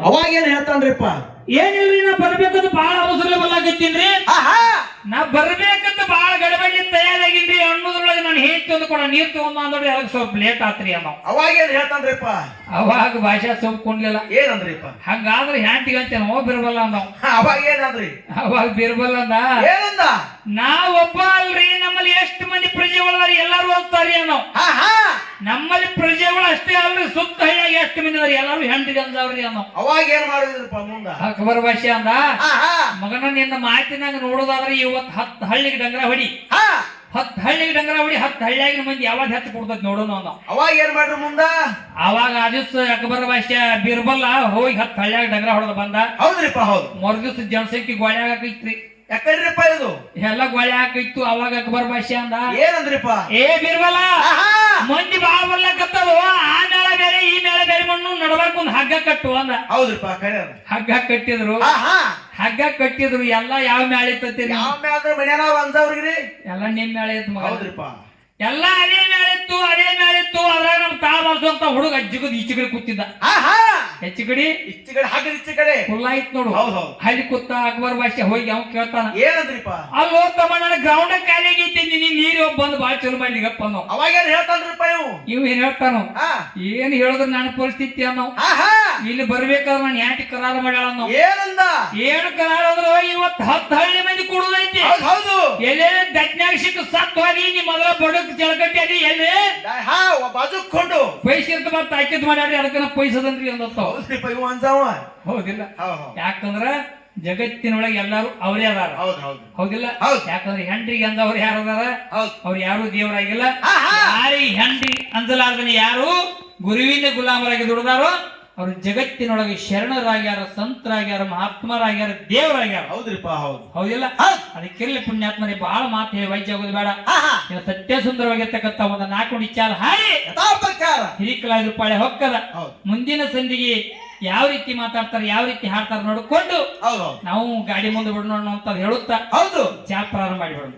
ಅವಾಗ ಏನ್ ಹೇಳ್ತಾನ್ರಿಪ್ಪ? ಏನಿಲ್ರಿ ನಾ ಬರ್ಬೇಕಂತ ಬಹಳ ಅವಸರ ಬಲ್ಲಾಕತ್ತೀನ್ರಿ ಆಹಾ! ನಾ ಬರ್ಬೇಕಂತ ಬಹಳ ಗಡಬಡಿ ತಯಾರಾಗಿನ್ರಿ ಅನ್ನೋದ್ರೊಳಗೆ ನಾನು ಹೇಳ್ತಿ ಒಂದು ಕೊಡ ನೀರ್ ತಗೊಂಡ್ ಅಂದ್ರೆ ಅದಕ್ಕೆ ಸ್ವಲ್ಪ ಲೇಟ್ ಆತ್ರಿ ಅಮ್ಮ. ಅವಾಗ ಏನ್ ಹೇಳ್ತಾನ್ರಿಪ್ಪ? ಅವಾಗ ಭಾಷೆ ಸ್ವಲ್ಪ ಕೊಂಡ್ಲಿಲ್ಲ ಏನಂದ್ರಿಪ್ಪ? ಹಂಗಾದ್ರೆ ಹ್ಯಾಂಟಿಗೆ ಅಂತ ನೋ ಬಿರ್ಬಲ್ಲ ಅಂದ ಅವಾಗ ಏನಂದ್ರಿ ಅವಾಗ ಬಿರ್ಬಲ್ಲ ಅಂದ. ಏನಂದ? ಒಬ್ಬ ಅಲ್ರಿ ನಮ್ಮಲ್ಲಿ ಎಷ್ಟು ಮಂದಿ ಪ್ರಜೆಗಳು ಎಲ್ಲಾರು ಹೋಗ್ತಾರಿ ಅನ್ನೋ ಹಾ ಹಾ ನಮ್ಮಲ್ಲಿ ಪ್ರಜೆಗಳು ಅಷ್ಟೇ ಅಲ್ರಿ ಸುತ್ತ ಹಳ್ಳಿಯಾಗ ಎಷ್ಟು ಮಂದಿ ಎಲ್ಲರೂ ಎಲ್ಲಾರು ಹೆಂಡತಿ ಅಂದವ್ರಿ ಅನ್ನೋ. ಅವಾಗ ಏನ್ ಮಾಡಿದ್ರಪ್ಪ ಮುಂದ? ಅಕ್ಬರ್ ಭಾಷೆ ಅಂದ. ಮಗನ ನಿನ್ನ ಮಾತಿನಾಗ ನೋಡೋದಾದ್ರೆ ಇವತ್ತು ಹತ್ತು ಹಳ್ಳಿಗೆ ಡಂಗರ ಹೊಡಿ. ಹತ್ತು ಹಳ್ಳಿಗೆ ಡಂಗರ ಹೊಡಿ ಹತ್ತು ಹಳ್ಳಿಯಾಗಿನ ಮಂದಿ ಯಾವಾಗ ಹೆಚ್ಚು ಕೊಡ್ತೈತಿ ನೋಡೋಣ ಅನ್ನೋ. ಅವಾಗ ಏನ್ ಮಾಡ್ರಿ ಮುಂದ? ಅವಾಗ ಆ ದಿವಸ ಅಕ್ಬರ್ ಭಾಷೆ ಬೀರ್ಬಲ್ಲ ಹೋಗಿ ಹತ್ತು ಹಳ್ಳಿಯಾಗ ಡಂಗರ ಹೊಡೆದ ಬಂದ. ಹೌದ್ರಿಪ್ಪ ಹೌದು. ಮರು ದಿವಸ ಜನಸಂಖ್ಯೆ ಗೋಳೆ ಯಾಕಂದ್ರಿಪ್ಪ ಇದು? ಎಲ್ಲ ಗೋಳಿ ಹಾಕಿತ್ತು ಅವಾಗ ಅಕ್ಬರ್ ಭಾಷೆ ಅಂದ. ಏನಂದ್ರಿಪ್ಪ? ಏ ಬಿರ್ಬಲ್ಲ! ಮಂದಿ ಬಾಳ ಬರ್ಲಕತ್ತದ ಆ ಮೇಳ ಬೇರೆ ಈ ಮೇಳ ಬೇರೆ ಮಣ್ಣು ನಡಬರ್ಕ್ ಒಂದ್ ಹಗ್ಗ ಕಟ್ಟು ಅಂದ. ಹೌದ್ರಪ್ಪ ಕರೆ ಅದು. ಹಗ್ಗ ಕಟ್ಟಿದ್ರು. ಹಾ ಹಾ. ಹಗ್ಗ ಕಟ್ಟಿದ್ರು ಎಲ್ಲ ಯಾವ ಮೇಳ ಇತ್ತಂತೀರಿ? ಯಾವ ಮ್ಯಾದ್ರ ಮನ್ಯಾನ ಅಂಜವ್ರಿಗ್ರಿ ಎಲ್ಲ ನಿಮ್ ಮೇಳ ಇತ್ತು ಮಗ ಹೌದ್ರಿಪ್ಪ. ಎಲ್ಲ ಅದೇ ಮೇಳ ಇತ್ತು ಅದೇ ಮೇಳ ಇತ್ತು. ಅದ್ರಾಗ ನಮ್ ತಾ ಬಾರ್ಸುವಂತ ಹುಡುಗ ಅಜ್ಜಿಗದ್ ಈಚೆ ಕಡೆ ಕೂತಿದ್ದ. ಹಾ ಹಾ. ಹೆಚ್ಚು ಕಡೆ ಹಾಗೆ ಕಡೆ ಹಾಕಿದ ಕಡೆ ಫುಲ್ ಆಯ್ತು ನೋಡು. ಹೌದು ಹೌದ್. ಅಲ್ಲಿ ಕೂತ ಅಕ್ಬರ್ ಭಾಷೆ ಹೋಗಿ ಅವ್ನು ಕೇಳ್ತಾನ. ಏನಂದ್ರಿಪ್ಪ? ಅಲ್ಲೋ ತಮ್ಮ ನನ್ನ ಗ್ರೌಂಡ್ ಖಾಲಿಯಾಗಿ ಐತಿ ನೀನ್ ನೀರು ಬಂದು ಬಾಳ್ ಚಲೋ ಮಾಡ್ಲಿಗಪ್ಪ ನಾವು ಅವಾಗ ಏನ್ ಹೇಳ್ತಾನ್ರಿಪ್ಪ ಇವು? ಇವ್ ಏನ್ ಹೇಳ್ತಾನು? ಏನ್ ಹೇಳಿದ್ರು ನನ್ನ ಪರಿಸ್ಥಿತಿ ಅನ್ನೋ. ಇಲ್ಲಿ ಬರ್ಬೇಕಾದ್ರೆ ನಾನು ಯಾಟಿ ಕರಾರ ಮಾಡ್ಯಾಳ ಅನ್ನೋ ಏನಂದ? ಏನು ಅಂದ್ರೆ ಇವತ್ತು ಹತ್ತು ಹಳ್ಳಿ ಮಂದಿ ಕುಡುದೈತಿ. ಹೌದ್ ಹೌದು. ಎಲ್ಲೇ ದಜ್ಞಾಗ ಸಿಕ್ಕ ಸತ್ತು ಹೋಗಿ ನೀ ಮೊದಲ ಬಡಕ್ ಜಳಕಟ್ಟಿ ಅದಿ ಎಲ್ಲಿ? ದ- ಹಾ ಒಬ್ಬ ಬಾಜುಕೊಂಡು ಪೈಸೆ ಅಂತ ಮತ್ತ ತಾಕಿದ್ ಮಾಡ್ಯಾಡ್ರಿ ಅದಕ್ಕೆ ನಾ ಪೈಸದಂದ್ರಿ ಅಂದತ್ತ ಹೌದ್ರಿಪ್ಪ ಇವು ಅಂಜಾವ. ಹೌದಿಲ್ಲ. ಹೌದ್ ಹೌದ್. ಯಾಕಂದ್ರ ಜಗತ್ತಿನೊಳಗೆ ಎಲ್ಲಾರು ಅವರೇ ಅದಾರ. ಹೌದ್ ಹೌದು. ಹೌದಿಲ್ಲ? ಹೌದ್. ಯಾಕಂದ್ರೆ ಹೆಂಡ್ರಿಗೆ ಅಂದವ್ರು ಯಾರು ಅದಾರ? ಹೌದ್. ಅವ್ರು ಯಾರು ದೇವರಾಗಿಲ್ಲ. ಹಾ, ಹಾ. ಯಾರಿಗೆ ಹೆಂಡ್ರಿ ಅಂದಲಾರ್ದನೆ ಯಾರು ಗುರುವಿನ ಗುಲಾಮರಾಗಿ ದುಡಿದಾರೋ ಅವ್ರು ಜಗತ್ತಿನೊಳಗೆ ಶರಣರಾಗ್ಯಾರ ಸಂತರಾಗ್ಯಾರ ಮಹಾತ್ಮರಾಗ್ಯಾರ ದೇವರಾಗ್ಯಾರ. ಹೌದ್ರಿಪ್ಪ ಹೌದು. ಹೌದಿಲ್ಲ? ಹೌದ್. ಅದಕ್ಕೆಲ್ಲ ಪುಣ್ಯಾತ್ಮರಿ ಬಹಳ ಮಾತು ಹೇಳಿ ವೈದ್ಯ ಆಗೋದು ಬೇಡ ಸತ್ಯ ಸುಂದರವಾಗಿರ್ತಕ್ಕಂಥ ಒಂದು ನಾಲ್ಕು ವಿಚಾರ ಹಾಡಿ. ಹಿರಿಕಲಾದ ಪಾಳೆ ಹೊಕ್ಕದ. ಮುಂದಿನ ಸಂಧಿಗೆ ಯಾವ ರೀತಿ ಮಾತಾಡ್ತಾರೆ ಯಾವ ರೀತಿ ಹಾಡ್ತಾರೆ ನೋಡಿಕೊಂಡು ನಾವು ಗಾಡಿ ಮುಂದೆ ಬಿಡೋಣ ಅಂತ ಹೇಳುತ್ತಾ? ಹೌದು. ಚಾ ಪ್ರಾರಂಭ ಮಾಡಿಬಿಡೋಣ.